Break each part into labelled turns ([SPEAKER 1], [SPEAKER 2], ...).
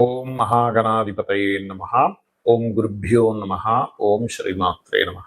[SPEAKER 1] ఓం మహాగణాధిపతయే నమ. ఓం గురుభ్యో నమ. ఓం శ్రీమాత్రే నమ.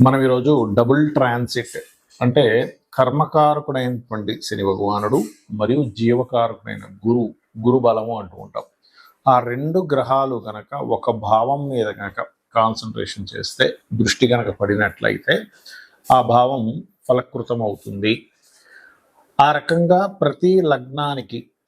[SPEAKER 1] మనం ఈరోజు డబుల్ ట్రాన్సిట్ అంటే కర్మకారకుడైనటువంటి శని భగవానుడు మరియు జీవకారకుడైన గురు గురు బలము అంటూ ఉంటాం. ఆ రెండు గ్రహాలు గనక ఒక భావం మీద గనక కాన్సన్ట్రేషన్ చేస్తే దృష్టి గనక పడినట్లయితే ఆ భావం ఫలకృతం అవుతుంది ఆ రకంగా ప్రతి లగ్నానికి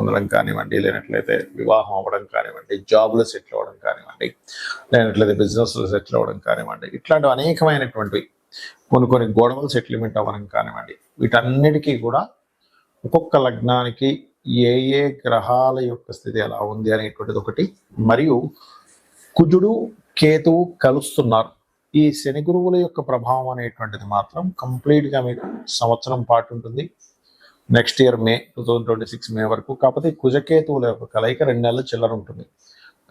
[SPEAKER 1] పొందడం కానివ్వండి లేనట్లయితే వివాహం అవ్వడం కానివ్వండి జాబ్లో సెటిల్ అవ్వడం కానివ్వండి లేనట్లయితే బిజినెస్లో సెటిల్ అవ్వడం కానివ్వండి ఇట్లాంటి అనేకమైనటువంటివి కొన్ని కొన్ని గొడవలు సెటిల్మెంట్ అవ్వడం కానివ్వండి వీటన్నిటికీ కూడా ఒక్కొక్క లగ్నానికి ఏ ఏ గ్రహాల యొక్క స్థితి ఎలా ఉంది అనేటువంటిది ఒకటి. మరియు కుజుడు కేతువు కలుస్తున్నారు. ఈ శని గురువుల యొక్క ప్రభావం అనేటువంటిది మాత్రం కంప్లీట్గా మీకు సంవత్సరం పాటు ఉంటుంది. Next year May two thousand twenty six May వరకు. కాకపోతే కుజకేతువుల యొక్క కలయిక రెండు నెలల చిల్లర ఉంటుంది.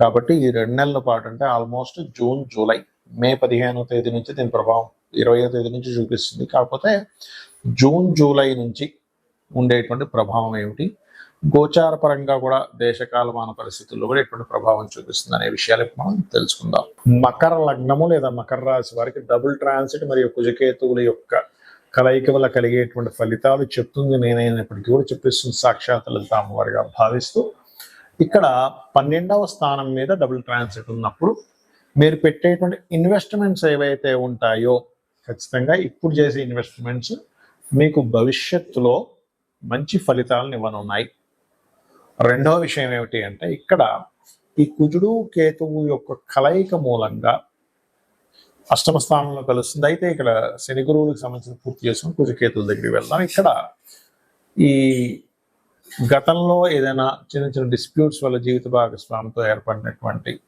[SPEAKER 1] కాబట్టి ఈ రెండు నెలల పాటు అంటే ఆల్మోస్ట్ జూన్ జూలై మే పదిహేనో తేదీ నుంచి దీని ప్రభావం ఇరవయో తేదీ నుంచి చూపిస్తుంది. కాకపోతే జూన్ జూలై నుంచి ఉండేటువంటి ప్రభావం ఏమిటి? గోచార పరంగా కూడా దేశకాలమాన పరిస్థితుల్లో కూడా ఎటువంటి ప్రభావం చూపిస్తుంది అనే విషయాలు మనం తెలుసుకుందాం. మకర లగ్నము లేదా మకర రాశి వారికి డబుల్ ట్రాన్సిట్ మరియు కుజకేతువుల యొక్క కలయిక వల్ల కలిగేటువంటి ఫలితాలు చెప్తుంది. నేనైనప్పటికీ కూడా చెప్పేస్తుంది. సాక్షాత్ లలిత అమ్మవారిగా భావిస్తూ ఇక్కడ పన్నెండవ స్థానం మీద డబుల్ ట్రాన్సిట్ ఉన్నప్పుడు మీరు పెట్టేటువంటి ఇన్వెస్ట్మెంట్స్ ఏవైతే ఉంటాయో ఖచ్చితంగా ఇప్పుడు చేసే ఇన్వెస్ట్మెంట్స్ మీకు భవిష్యత్తులో మంచి ఫలితాలను ఇవ్వనున్నాయి. రెండవ విషయం ఏమిటి అంటే ఇక్కడ ఈ కుజుడు కేతువు యొక్క కలయిక మూలంగా అష్టమ స్థానంలో కలుస్తుంది. అయితే ఇక్కడ శని గురువులకు సంబంధించిన పూర్తి చేసుకుని కుజకేతుల దగ్గరికి వెళ్దాం. ఇక్కడ ఈ గతంలో ఏదైనా చిన్న చిన్న డిస్ప్యూట్స్ వల్ల జీవిత భాగస్వామితో ఏర్పడినటువంటి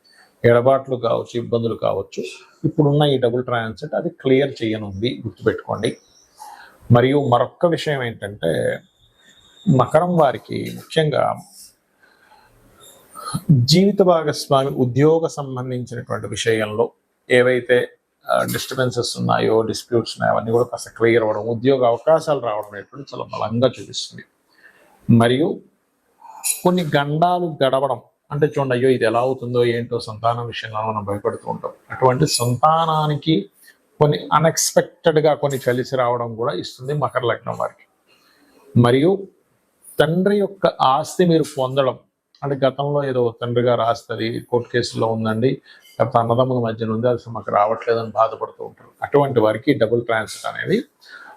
[SPEAKER 1] ఎడబాట్లు కావచ్చు ఇబ్బందులు కావచ్చు ఇప్పుడున్న ఈ డబుల్ ట్రాన్సెట్ అది క్లియర్ చేయనుంది. గుర్తుపెట్టుకోండి. మరియు మరొక విషయం ఏంటంటే మకరం వారికి ముఖ్యంగా జీవిత భాగస్వామి ఉద్యోగ సంబంధించినటువంటి విషయంలో ఏవైతే డిస్టర్బెన్సెస్ ఉన్నాయో డిస్ప్యూట్స్ ఉన్నాయో అవన్నీ కూడా కాస్త క్లియర్ అవ్వడం ఉద్యోగ అవకాశాలు రావడం అనేటువంటి చాలా బలంగా చూపిస్తుంది. మరియు కొన్ని గండాలు గడవడం అంటే చూడండి అయ్యో ఇది ఎలా అవుతుందో ఏంటో సంతానం విషయంలో మనం భయపడుతూ ఉంటాం. అటువంటి సంతానానికి కొన్ని అన్ఎక్స్పెక్టెడ్గా కొన్ని కలిసి రావడం కూడా ఇస్తుంది మకర లగ్నం వారికి. మరియు తండ్రి యొక్క ఆస్తి మీరు పొందడం అంటే గతంలో ఏదో తండ్రి గారు కోర్టు కేసులో ఉందండి. లేకపోతే అన్నదమ్ముల మధ్యన ఉంది అది మాకు రావట్లేదని బాధపడుతూ ఉంటారు. అటువంటి వారికి డబుల్ ట్రాన్స్ఫర్ అనేది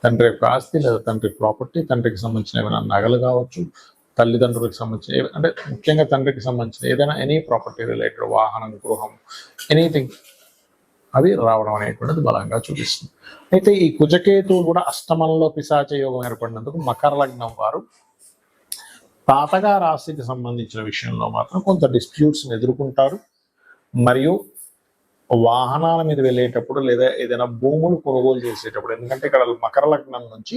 [SPEAKER 1] తండ్రి యొక్క ఆస్తి లేదా తండ్రి ప్రాపర్టీ తండ్రికి సంబంధించిన ఏమైనా నగలు కావచ్చు తల్లిదండ్రులకు సంబంధించిన అంటే ముఖ్యంగా తండ్రికి సంబంధించిన ఏదైనా ఎనీ ప్రాపర్టీ రిలేటెడ్ వాహనం గృహం ఎనీథింగ్ అది రావడం అనేటువంటిది బలంగా చూపిస్తుంది. అయితే ఈ కుజకేతువు కూడా అష్టమంలో పిశాచ యోగం ఏర్పడినందుకు మకర లగ్నం వారు తాతగా రాశికి సంబంధించిన విషయంలో మాత్రం కొంత డిస్ప్యూట్స్ని ఎదుర్కొంటారు. మరియు వాహనాల మీద వెళ్ళేటప్పుడు లేదా ఏదైనా భూములు కొనుగోలు చేసేటప్పుడు ఎందుకంటే ఇక్కడ మకర లగ్నం నుంచి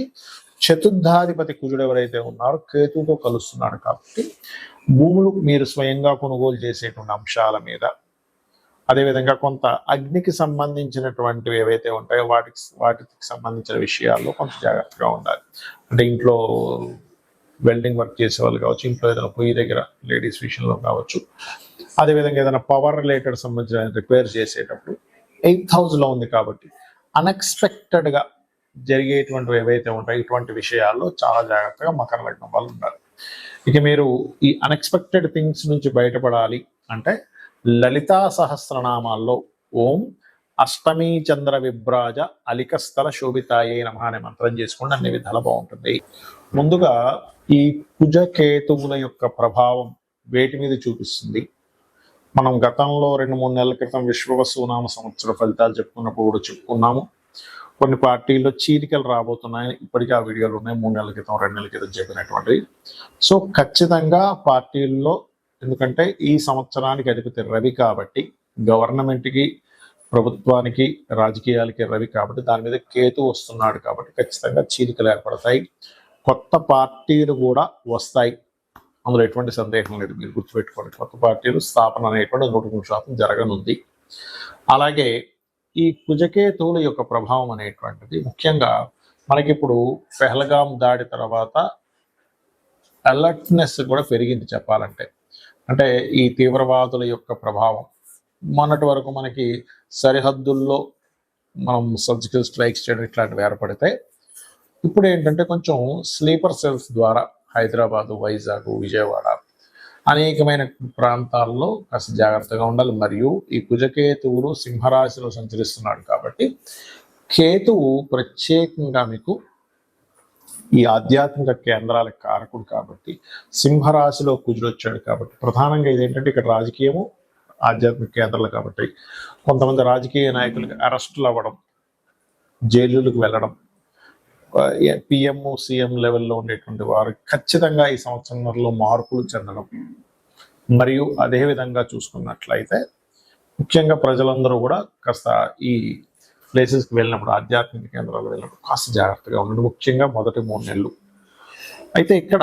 [SPEAKER 1] చతుర్థాధిపతి కుజుడు ఎవరైతే ఉన్నారో కేతుతో కలుస్తున్నాడు కాబట్టి భూములు మీరు స్వయంగా కొనుగోలు చేసేటువంటి అంశాల మీద అదేవిధంగా కొంత అగ్నికి సంబంధించినటువంటివి ఏవైతే ఉంటాయో వాటికి వాటికి సంబంధించిన విషయాల్లో కొంత జాగ్రత్తగా ఉండాలి. అంటే ఇంట్లో వెల్డింగ్ వర్క్ చేసే వాళ్ళు కావచ్చు ఇంట్లో ఏదైనా పొయ్యి దగ్గర లేడీస్ విషయంలో కావచ్చు. అదేవిధంగా ఏదైనా పవర్ రిలేటెడ్ సంబంధించిన రిపేర్ చేసేటప్పుడు ఎయిత్ హౌస్లో ఉంది కాబట్టి అన్ఎక్స్పెక్టెడ్గా జరిగేటువంటివి ఏవైతే ఉంటాయో ఇటువంటి విషయాల్లో చాలా జాగ్రత్తగా మకర లగ్నం వాళ్ళు ఉండాలి. ఇక మీరు ఈ అన్ఎక్స్పెక్టెడ్ థింగ్స్ నుంచి బయటపడాలి అంటే లలితా సహస్రనామాల్లో ఓం అష్టమి చంద్ర విభ్రాజ అలికస్థల శోభితాయే నమ అనే మంత్రం చేసుకోండి అన్ని విధాలు బాగుంటుంది. ముందుగా ఈ కుజకేతువుల యొక్క ప్రభావం వేటి మీద చూపిస్తుంది? మనం గతంలో రెండు మూడు నెలల క్రితం విశ్వవసునామ సంవత్సర ఫలితాలు చెప్పుకున్నప్పుడు కూడా చెప్పుకున్నాము. కొన్ని పార్టీల్లో చీలికలు రాబోతున్నాయి. ఇప్పటికీ ఆ వీడియోలు ఉన్నాయి. మూడు నెలల క్రితం రెండు నెలల క్రితం చెప్పినటువంటివి. సో ఖచ్చితంగా పార్టీల్లో ఎందుకంటే ఈ సంవత్సరానికి అధిపతి రవి కాబట్టి గవర్నమెంట్కి ప్రభుత్వానికి రాజకీయాలకి రవి కాబట్టి దాని మీద కేతు వస్తున్నాడు కాబట్టి ఖచ్చితంగా చీలికలు ఏర్పడతాయి. కొత్త పార్టీలు కూడా వస్తాయి. అందులో ఎటువంటి సందేహం లేదు. మీరు గుర్తుపెట్టుకోండి. కొత్త పార్టీలు స్థాపన అనేటువంటి నూట మూడు శాతం జరగనుంది. అలాగే ఈ కుజకేతువుల యొక్క ప్రభావం అనేటువంటిది ముఖ్యంగా మనకి ఇప్పుడు పెహల్గాం దాడి తర్వాత అలర్ట్నెస్ కూడా పెరిగింది చెప్పాలంటే. అంటే ఈ తీవ్రవాదుల యొక్క ప్రభావం. మొన్నటి వరకు మనకి సరిహద్దుల్లో మనం సర్జికల్ స్ట్రైక్స్ చేయడం ఇట్లాంటివి ఏర్పడితే ఇప్పుడు ఏంటంటే కొంచెం స్లీపర్ సెల్స్ ద్వారా హైదరాబాదు వైజాగ్ విజయవాడ అనేకమైన ప్రాంతాల్లో కాస్త జాగ్రత్తగా ఉండాలి. మరియు ఈ కుజకేతువుడు సింహరాశిలో సంచరిస్తున్నాడు కాబట్టి కేతువు ప్రత్యేకంగా మీకు ఈ ఆధ్యాత్మిక కేంద్రాల కారకుడు కాబట్టి సింహరాశిలో కుజుడు వచ్చాడు కాబట్టి ప్రధానంగా ఇదేంటంటే ఇక్కడ రాజకీయము ఆధ్యాత్మిక కేంద్రాలు కాబట్టి కొంతమంది రాజకీయ నాయకులకు అరెస్టులు అవ్వడం జైలులకు వెళ్ళడం పిఎం సీఎం లెవెల్లో ఉండేటువంటి వారు ఖచ్చితంగా ఈ సంవత్సరంలో మార్పులు చెందడం. మరియు అదేవిధంగా చూసుకున్నట్లయితే ముఖ్యంగా ప్రజలందరూ కూడా కాస్త ఈ ప్లేసెస్కి వెళ్ళినప్పుడు ఆధ్యాత్మిక కేంద్రాలు వెళ్ళినప్పుడు కాస్త జాగ్రత్తగా ఉండడం. ముఖ్యంగా మొదటి మూడు నెలలు. అయితే ఇక్కడ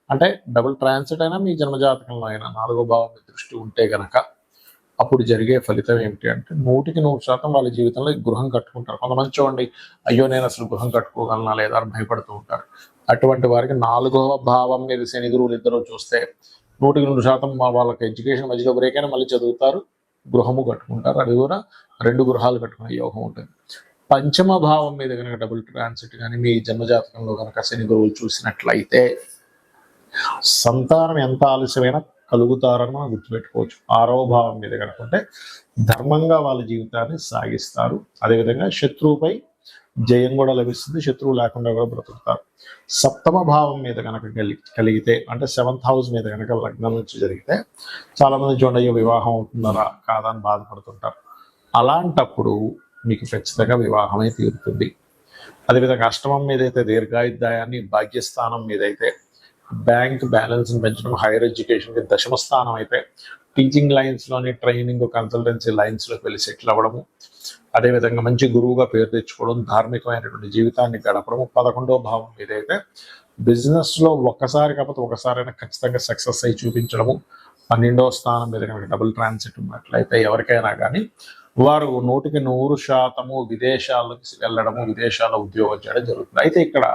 [SPEAKER 1] అంటే డబుల్ ట్రాన్సిట్ అయినా మీ జన్మజాతకంలో అయినా నాలుగో భావం మీద దృష్టి ఉంటే గనక అప్పుడు జరిగే ఫలితం ఏమిటి అంటే నూటికి నూరు శాతం వాళ్ళ జీవితంలో ఈ గృహం కట్టుకుంటారు. కొంతమంది చూడండి అయ్యో నేను అసలు గృహం కట్టుకోగలనా లేదా అని భయపడుతూ ఉంటారు. అటువంటి వారికి నాలుగవ భావం మీద శని గురువులు ఇద్దరు చూస్తే నూటికి నూరు శాతం మా వాళ్ళకి ఎడ్యుకేషన్ మధ్యలో బ్రేక్ అయినా మళ్ళీ చదువుతారు గృహము కట్టుకుంటారు. అది కూడా రెండు గృహాలు కట్టుకునే యోగం ఉంటుంది. పంచమ భావం మీద కనుక డబుల్ ట్రాన్సిట్ కానీ మీ జన్మజాతకంలో కనుక శని గురువులు చూసినట్లయితే సంతానం ఎంత ఆలస్యమైనా కలుగుతారని మనం గుర్తుపెట్టుకోవచ్చు. ఆరవ భావం మీద కనుకుంటే ధర్మంగా వాళ్ళ జీవితాన్ని సాగిస్తారు. అదేవిధంగా శత్రువుపై జయం కూడా లభిస్తుంది. శత్రువు లేకుండా కూడా బ్రతుకుతారు. సప్తమ భావం మీద కనుక కలిగితే అంటే సెవెంత్ హౌస్ మీద కనుక లగ్నం నుంచి జరిగితే చాలా మంది చూడండి అయ్యో వివాహం అవుతుందరా కాదా అని బాధపడుతుంటారు. అలాంటప్పుడు మీకు ఖచ్చితంగా వివాహమే తీరుతుంది. అదేవిధంగా అష్టమం మీద అయితే దీర్ఘాయుద్ధాయాన్ని భాగ్యస్థానం మీద అయితే బ్యాంక్ బ్యాలెన్స్ పెంచడం హైయర్ ఎడ్యుకేషన్కి దశమ స్థానం అయితే టీచింగ్ లైన్స్లోని ట్రైనింగ్ కన్సల్టెన్సీ లైన్స్లోకి వెళ్ళి సెటిల్ అవ్వడము అదేవిధంగా మంచి గురువుగా పేరు తెచ్చుకోవడం ధార్మికమైనటువంటి జీవితాన్ని గడపడం పదకొండవ భావం మీద అయితే బిజినెస్లో ఒక్కసారి కాకపోతే ఒకసారైనా ఖచ్చితంగా సక్సెస్ అయి చూపించడము పన్నెండవ స్థానం మీద కనుక డబుల్ ట్రాన్సిట్ ఉన్నట్లయితే ఎవరికైనా కానీ వారు నూటికి నూరు శాతము విదేశాలకు వెళ్ళడము విదేశాల ఉద్యోగం చేయడం జరుగుతుంది. అయితే ఇక్కడ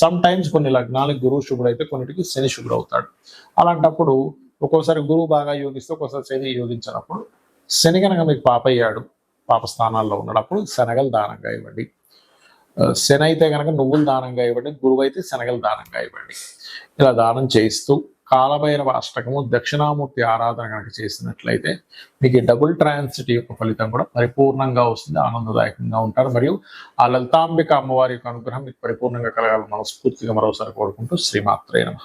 [SPEAKER 1] సమ్ టైమ్స్ కొన్ని లగ్నాలకు గురువు శుభుడు అయితే కొన్నిటికి శని శుభుడు అవుతాడు అలాంటప్పుడు ఒక్కోసారి గురువు బాగా యోగిస్తే ఒక్కోసారి శని యోగించినప్పుడు శని కనుక మీకు పాపయ్యాడు పాప స్థానాల్లో ఉన్నప్పుడు శనగలు దానంగా ఇవ్వండి. శని అయితే కనుక నువ్వులు దానంగా ఇవ్వండి గురువు అయితే శనగలు దానంగా ఇవ్వండి. ఇలా దానం చేయిస్తూ కాలభైరవ అష్టకము దక్షిణామూర్తి ఆరాధన కనుక చేసినట్లయితే మీకు డబుల్ ట్రాన్సిటీ యొక్క ఫలితం కూడా పరిపూర్ణంగా వస్తుంది ఆనందదాయకంగా ఉంటారు. మరియు ఆ లలితాంబిక అమ్మవారి యొక్క అనుగ్రహం మీకు పరిపూర్ణంగా కలగాలని మనస్ఫూర్తిగా మరోసారి కోరుకుంటూ శ్రీమాత్రే నమ.